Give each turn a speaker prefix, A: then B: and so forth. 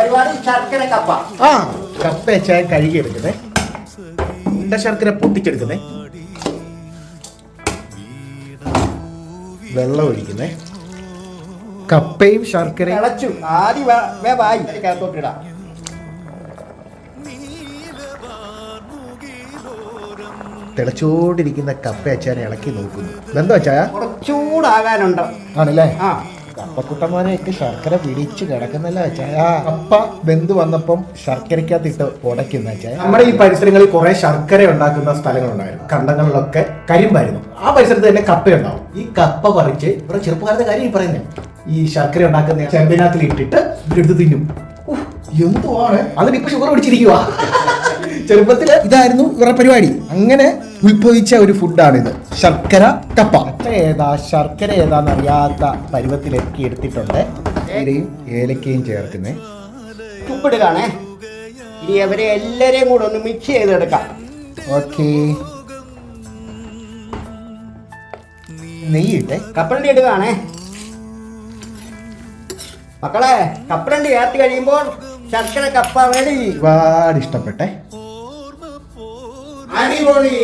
A: പരിപാടി ശർക്കര കപ്പ.
B: ആ. കപ്പ ചായ കഴുകിയെടുക്കുന്നേ. ഉണ്ട ശർക്കര പൊട്ടിച്ചെടുക്കുന്നേ? വെള്ളം ഒഴിക്കുന്നേ. കപ്പയും ശർക്കരയും.
A: തിളച്ചു. ആദ്യം വേവായി അകത്തോട്ടിടാം
B: തിളച്ചോണ്ടിരിക്കുന്ന കപ്പ അച്ചാനെ ഇളക്കി നോക്കുന്നു. എന്താ അച്ചായ
A: കുറച്ചുകൂടാകാനുണ്ട്
B: ആണല്ലേ?
A: ആ.
B: കപ്പക്കുട്ടന്മാരെയൊക്കെ ശർക്കര പിടിച്ച് കിടക്കുന്നല്ല ചായ? കപ്പ വെന്ത് വന്നപ്പം ശർക്കരക്കകത്തിട്ട് ഉടയ്ക്കുന്ന ചായ. നമ്മുടെ ഈ പരിസരങ്ങളിൽ കുറെ ശർക്കര ഉണ്ടാക്കുന്ന സ്ഥലങ്ങളുണ്ടായിരുന്നു. കണ്ടങ്ങളിലൊക്കെ കരിമ്പായിരുന്നു. ആ പരിസരത്ത് തന്നെ കപ്പ ഉണ്ടാവും ഈ കപ്പ പറിച്ച് ഇവിടെ ചെറുപ്പക്കാരുടെ കാര്യം ഈ പറയുന്നത് ഈ ശർക്കര ഉണ്ടാക്കുന്ന ചെമ്പിനകത്തിൽ ഇട്ടിട്ട് ഇവരെടുത്ത് തിന്നും. ഉഫ്, എന്തുവാണ്? അതിനിപ്പോ ഷുഗർ പിടിച്ചിരിക്കുക ചെറുപ്പത്തിൽ ഇതായിരുന്നു ഇവരുടെ പരിപാടി. അങ്ങനെ ഉത്ഭവിച്ച ഒരു ഫുഡാണിത്. ശർക്കര കപ്പ. ഏതാ? ശർക്കര ഏതാന്ന് അറിയാത്ത പരുവത്തിലേക്ക് എടുത്തിട്ടുണ്ട്. ഏലയും ഏലക്കയും ചേർക്കുന്നേ.
A: ഉപ്പിടുകയാണേ ഇനി അവരെ എല്ലാരെയും കൂടെ ഒന്ന് മിക്സ് ചെയ്തെടുക്കാം.
B: ഓക്കെ. നെയ്യിട്ടെ
A: കപ്പലണ്ടി ഇടുകയാണേ. മക്കളെ കപ്പലണ്ടി ചേർത്ത് കഴിയുമ്പോൾ ശർക്കര കപ്പ റെഡി
B: ഒരുപാട് ഇഷ്ടപ്പെട്ടെ.
A: അടിപൊളി.